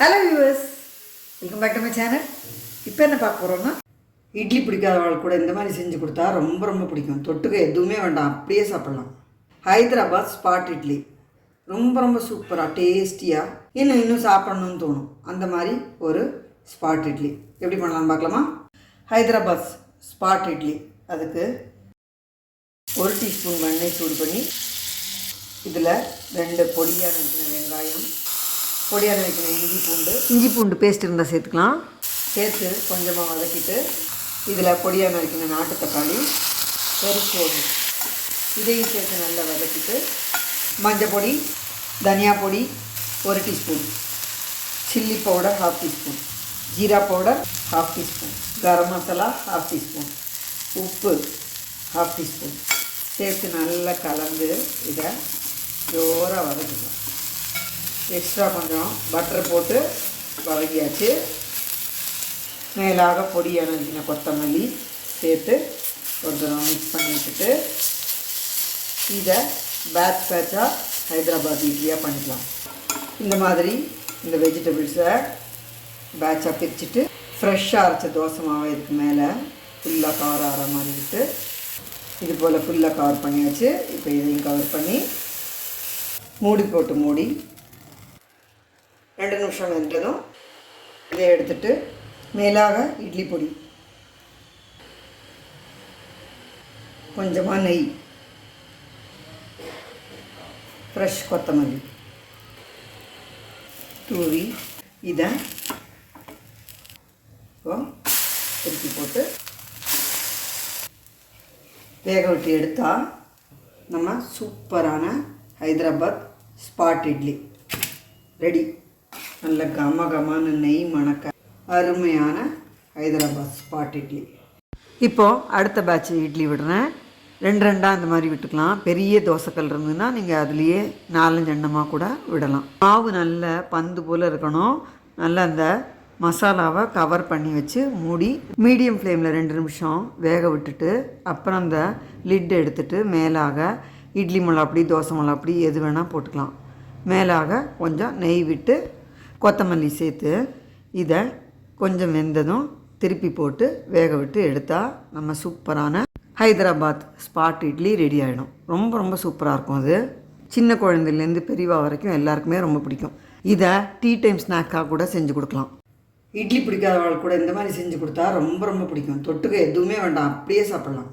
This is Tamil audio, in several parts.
Hello viewers welcome back to my channel இப்போ என்ன பார்க்க போகிறோம்னா இட்லி பிடிக்காதவள் கூட இந்த மாதிரி செஞ்சு கொடுத்தா ரொம்ப ரொம்ப பிடிக்கும். தொட்டுக்க எதுவுமே வேண்டாம். அப்படியே சாப்பிட்லாம். ஹைதராபாத் ஸ்பாட் இட்லி. ரொம்ப ரொம்ப சூப்பராக டேஸ்டியாக இன்னும் இன்னும் சாப்பிட்ணுன்னு தோணும். அந்த மாதிரி ஒரு ஸ்பாட் இட்லி. எப்படி பண்ணலாம்னு பார்க்கலாமா? ஹைதராபாத் ஸ்பாட் இட்லி. அதுக்கு ஒரு டீஸ்பூன் வெண்ணெய் சூடு பண்ணி இதில் ரெண்டு பொடியாக இருக்கிற வெங்காயம் பொடியாக வைக்கிற இஞ்சி பூண்டு. இஞ்சி பூண்டு பேஸ்ட் இருந்தால் சேர்த்துக்கலாம். சேர்த்து கொஞ்சமாக வதக்கிட்டு இதில் பொடியாக நறுக்கின நாட்டு தக்காளி பெருசோடு இதையும் சேர்த்து நல்லா வதக்கிட்டு மஞ்சள் பொடி தனியா பொடி ஒரு teaspoon. Chilli powder half teaspoon. Jeera powder half teaspoon. Garam masala half teaspoon. உப்பு ஹாஃப் டீஸ்பூன். சேர்த்து நல்லா கலந்து இதை ஜோராக வதக்கிக்கலாம். எக்ஸ்ட்ரா கொஞ்சம் பட்டர் போட்டு வதக்கியாச்சு. மேலாக பொடியான கொத்தமல்லி சேர்த்து ஒரு தடவை மிக்ஸ் பண்ணி விட்டுட்டு இதை பேட்ச் பேட்சாக ஹைதராபாத் இட்லியாக பண்ணிக்கலாம். இந்த மாதிரி இந்த வெஜிடபிள்ஸை பேட்சாக பிரிச்சுட்டு ஃப்ரெஷ்ஷாக அரைச்ச தோசை மாவை இதுக்கு மேலே ஃபுல்லாக கவர் ஆகிற மாதிரி விட்டு இது போல் ஃபுல்லாக கவர் பண்ணியாச்சு. இப்போ இதையும் கவர் பண்ணி மூடி போட்டு மூடி ரெண்டு நிமிஷம் வெந்ததும் இதை எடுத்துட்டு மேலாக இட்லி பொடி. கொஞ்சமாக நெய். ஃப்ரெஷ் கொத்தமல்லி. தூவி இதை இப்போ திருப்பி போட்டு வேக விட்டு எடுத்தால் நம்ம சூப்பரான ஹைதராபாத் ஸ்பாட் இட்லி. ரெடி. நல்ல கம கமான நெய் மணக்க அருமையான ஹைதராபாத் ஸ்பாட் இட்லி. இப்போது அடுத்த பேட்ச் இட்லி விடுறேன். ரெண்டு ரெண்டாக அந்த மாதிரி விட்டுக்கலாம். பெரிய தோசைக்கல் இருந்ததுன்னா நீங்கள் அதுலேயே நாலஞ்சு எண்ணமாக கூட விடலாம். மாவு நல்ல பந்து போல் இருக்கணும். நல்லா அந்த மசாலாவை கவர் பண்ணி வச்சு மூடி மீடியம் ஃப்ளேமில் ரெண்டு நிமிஷம் வேக விட்டுட்டு அப்புறம் அந்த லிட் எடுத்துட்டு மேலாக இட்லி மிளகாப்பொடி தோசை மிளகாப்பொடி எது வேணால் போட்டுக்கலாம். மேலாக கொஞ்சம் நெய் விட்டு கொத்தமல்லி சேர்த்து இதை கொஞ்சம் வெந்ததும் திருப்பி போட்டு வேக விட்டு எடுத்தால் நம்ம சூப்பரான ஹைதராபாத் ஸ்பாட் இட்லி ரெடி ஆகிடும் ரொம்ப ரொம்ப சூப்பராக இருக்கும் அது. சின்ன குழந்தைலேருந்து பெரியவா வரைக்கும் எல்லாருக்குமே ரொம்ப பிடிக்கும். இதை டீ டைம் ஸ்நாக்காக கூட செஞ்சு கொடுக்கலாம். இட்லி பிடிக்காதவள் கூட இந்த மாதிரி செஞ்சு கொடுத்தா ரொம்ப ரொம்ப பிடிக்கும். தொட்டுக்க எதுவுமே வேண்டாம். அப்படியே சாப்பிட்லாம்.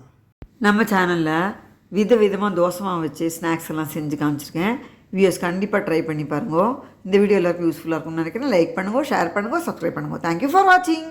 நம்ம சேனலில் வித விதமாக தோசமாக வச்சு ஸ்நாக்ஸ் எல்லாம் செஞ்சு காமிச்சிருக்கேன். வியூஸ் கண்டிப்பாக ட்ரை பண்ணி பாருங்க. இந்த வீடியோ எல்லாருக்கும் யூஸ்ஃபுல்லாக இருக்கும்னு நினைக்கிறேன். லைக் பண்ணுங்கள் ஷேர் பண்ணுங்க சப்ஸ்கிரைப் பண்ணுங்க. தேங்க்யூ ஃபார் வாட்சிங்